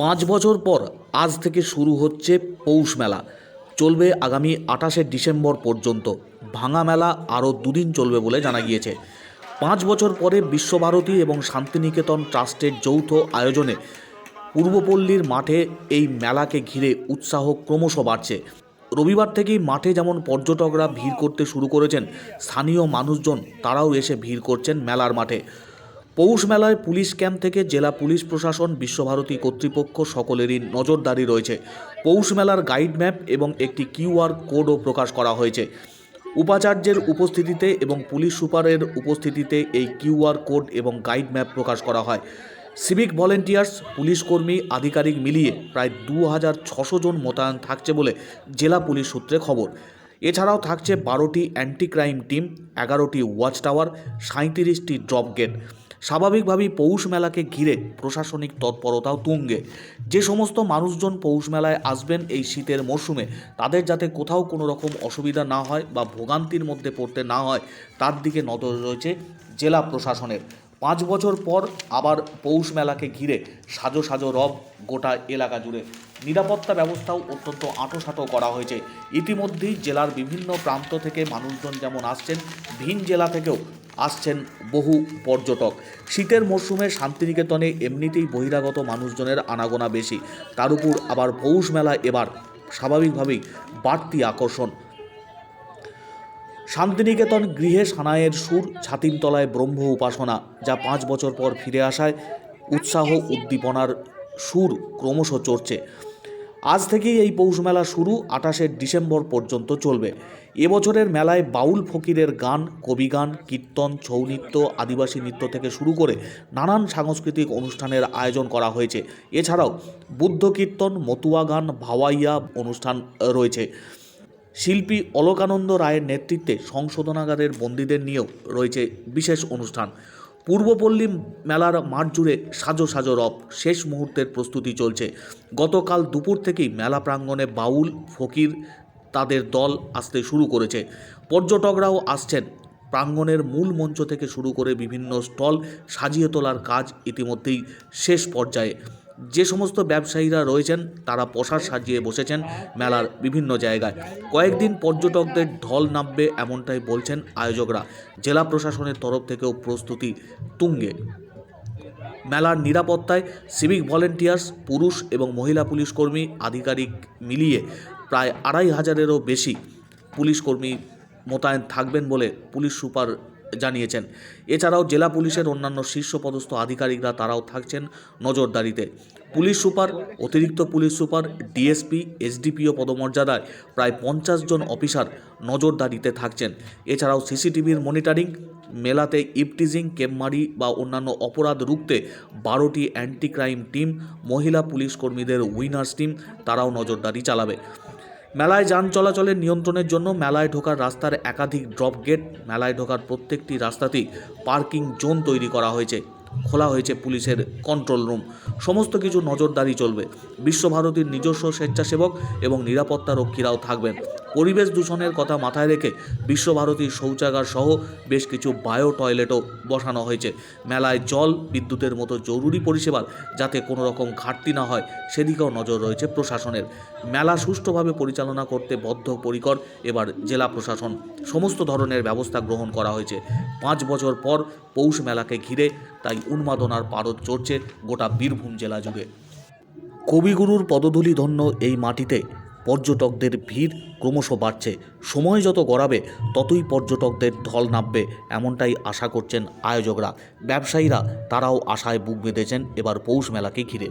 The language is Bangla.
পাঁচ বছর পর আজ থেকে শুরু হচ্ছে পৌষ মেলা। চলবে আগামী আঠাশে ডিসেম্বর পর্যন্ত। ভাঙা মেলা আরও দুদিন চলবে বলে জানা গিয়েছে। পাঁচ বছর পরে বিশ্বভারতী এবং শান্তিনিকেতন ট্রাস্টের যৌথ আয়োজনে পূর্বপল্লীর মাঠে এই মেলাকে ঘিরে উৎসাহ ক্রমশ বাড়ছে। রবিবার থেকেই মাঠে যেমন পর্যটকরা ভিড় করতে শুরু করেছেন, স্থানীয় মানুষজন তারাও এসে ভিড় করছেন মেলার মাঠে। পৌষ মেলায় পুলিশ ক্যাম্প থেকে জেলা পুলিশ প্রশাসন, বিশ্বভারতী কর্তৃপক্ষ সকলেরই নজরদারি রয়েছে। পৌষ মেলার গাইড ম্যাপ এবং একটি কিউআর কোডও প্রকাশ করা হয়েছে। উপাচার্যের উপস্থিতিতে এবং পুলিশ সুপারের উপস্থিতিতে এই কিউআর কোড এবং গাইড ম্যাপ প্রকাশ করা হয়। সিভিক ভলেন্টিয়ার্স, পুলিশ কর্মী, আধিকারিক মিলিয়ে প্রায় দু হাজার ছশো জন মোতায়েন থাকছে বলে জেলা পুলিশ সূত্রে খবর। এছাড়াও থাকছে বারোটি অ্যান্টি ক্রাইম টিম এগারোটি ওয়াচ টাওয়ার সাঁত্রিশটি ড্রপ গেট স্বাভাবিকভাবেই পৌষ মেলাকে ঘিরে প্রশাসনিক তৎপরতাও তুঙ্গে। যে সমস্ত মানুষজন পৌষ মেলায় আসবেন এই শীতের মরশুমে, তাদের যাতে কোথাও কোনো রকম অসুবিধা না হয় বা ভোগান্তির মধ্যে পড়তে না হয়, তার দিকে নজর রয়েছে জেলা প্রশাসনের। পাঁচ বছর পর আবার পৌষ মেলাকে ঘিরে সাজো সাজো রব গোটা এলাকা জুড়ে। নিরাপত্তা ব্যবস্থাও অত্যন্ত আঁটোসাঁটো করা হয়েছে। ইতিমধ্যেই জেলার বিভিন্ন প্রান্ত থেকে মানুষজন যেমন আসছেন, ভিন জেলা থেকেও আসছেন বহু পর্যটক। শীতের মরশুমে শান্তিনিকেতনে এমনিতেই বহিরাগত মানুষজনের আনাগোনা বেশি। তার উপর আবার পৌষ মেলা এবার স্বাভাবিকভাবেই বাড়তি আকর্ষণ। শান্তিনিকেতন গৃহে সানায়ের সুর ছাতিমতলায় ব্রহ্ম উপাসনা, যা পাঁচ বছর পর ফিরে আসায় উৎসাহ উদ্দীপনার সুর ক্রমশ চড়ছে। আজ থেকেই এই পৌষ মেলা শুরু, আঠাশে ডিসেম্বর পর্যন্ত চলবে। এবছরের মেলায় বাউল ফকিরের গান কবিগান কীর্তন, ছৌ নৃত্য, আদিবাসী নৃত্য থেকে শুরু করে নানান সাংস্কৃতিক অনুষ্ঠানের আয়োজন করা হয়েছে। এছাড়াও বুদ্ধ কীর্তন, মতুয়া গান, ভাওয়াইয়া অনুষ্ঠান রয়েছে। শিল্পী অলোকানন্দ রায়ের নেতৃত্বে সংশোধনাগারের বন্দীদের নিয়েও রয়েছে বিশেষ অনুষ্ঠান। পূর্বপল্লী মেলার মাঠ জুড়ে সাজো সাজো রব। শেষ মুহূর্তের প্রস্তুতি চলছে। গতকাল দুপুর থেকেই মেলা প্রাঙ্গণে বাউল, ফকির তাদের দল আসতে শুরু করেছে। পর্যটকরাও আসছেন। প্রাঙ্গণের মূল মঞ্চ থেকে শুরু করে বিভিন্ন স্টল সাজিয়ে তোলার কাজ ইতিমধ্যেই শেষ পর্যায়ে। যে সমস্ত ব্যবসায়ীরা রয়েছেন, তারা পোশাক সাজিয়ে বসেছেন মেলার বিভিন্ন জায়গায়। কয়েকদিন পর্যটকদের ঢল নামবে এমনটাই বলছেন আয়োজকরা। জেলা প্রশাসনের তরফ থেকেও প্রস্তুতি তুঙ্গে। মেলার নিরাপত্তায় সিভিক ভলেন্টিয়ার্স পুরুষ এবং মহিলা পুলিশ কর্মী, আধিকারিক মিলিয়ে প্রায় আড়াই হাজারেরও বেশি পুলিশ কর্মী মোতায়েন থাকবেন বলে পুলিশ সুপার জানিয়েছেন। এছাড়াও জেলা পুলিশের অন্যান্য শীর্ষপদস্থ আধিকারিকরা তারাও থাকছেন নজরদারিতে। পুলিশ সুপার, অতিরিক্ত পুলিশ সুপার, ডিএসপি, এসডিপিও পদমর্যাদায় প্রায় পঞ্চাশ জন অফিসার নজরদারিতে থাকছেন। এছাড়াও সিসিটিভির মনিটরিং, মেলাতে ইপটিজিং, কেমমারি বা অন্যান্য অপরাধ রুখতে বারোটি অ্যান্টি ক্রাইম টিম, মহিলা পুলিশ কর্মীদের উইনার্স টিম, তারাও নজরদারি চালাবে। মেলায় যান চলাচলের নিয়ন্ত্রণের জন্য মেলায় ঢোকার রাস্তার একাধিক ড্রপ গেট, মেলায় ঢোকার প্রত্যেকটি রাস্তাতেই পার্কিং জোন তৈরি করা হয়েছে। খোলা হয়েছে পুলিশের কন্ট্রোল রুম। সমস্ত কিছু নজরদারি চলবে। বিশ্বভারতীর নিজস্ব স্বেচ্ছাসেবক এবং নিরাপত্তা রক্ষীরাও থাকবেন। পরিবেশ দূষণের কথা মাথায় রেখে বিশ্বভারতীর শৌচাগার সহ বেশ কিছু বায়ো টয়লেটও বসানো হয়েছে। মেলায় জল, বিদ্যুতের মতো জরুরি পরিষেবার যাতে কোনো রকম ঘাটতি না হয়, সেদিকেও নজর রয়েছে প্রশাসনের। মেলা সুষ্ঠুভাবে পরিচালনা করতে বদ্ধপরিকর এবার জেলা প্রশাসন। সমস্ত ধরনের ব্যবস্থা গ্রহণ করা হয়েছে। পাঁচ বছর পর পৌষ মেলাকে ঘিরে তাই উন্মাদনার পারদ চড়ছে গোটা বীরভূম জেলা জুড়ে। কবিগুরুর পদধূলি ধন্য এই মাটিতে পর্যটকদের ভিড় ক্রমশ বাড়ছে। সময় যত গড়াবে, ততই পর্যটকদের ঢল নামবে, এমনটাই আশা করছেন আয়োজকরা। ব্যবসায়ীরা, তারাও আশায় বুক বেঁধেছেন এবার পৌষ মেলাকে ঘিরে।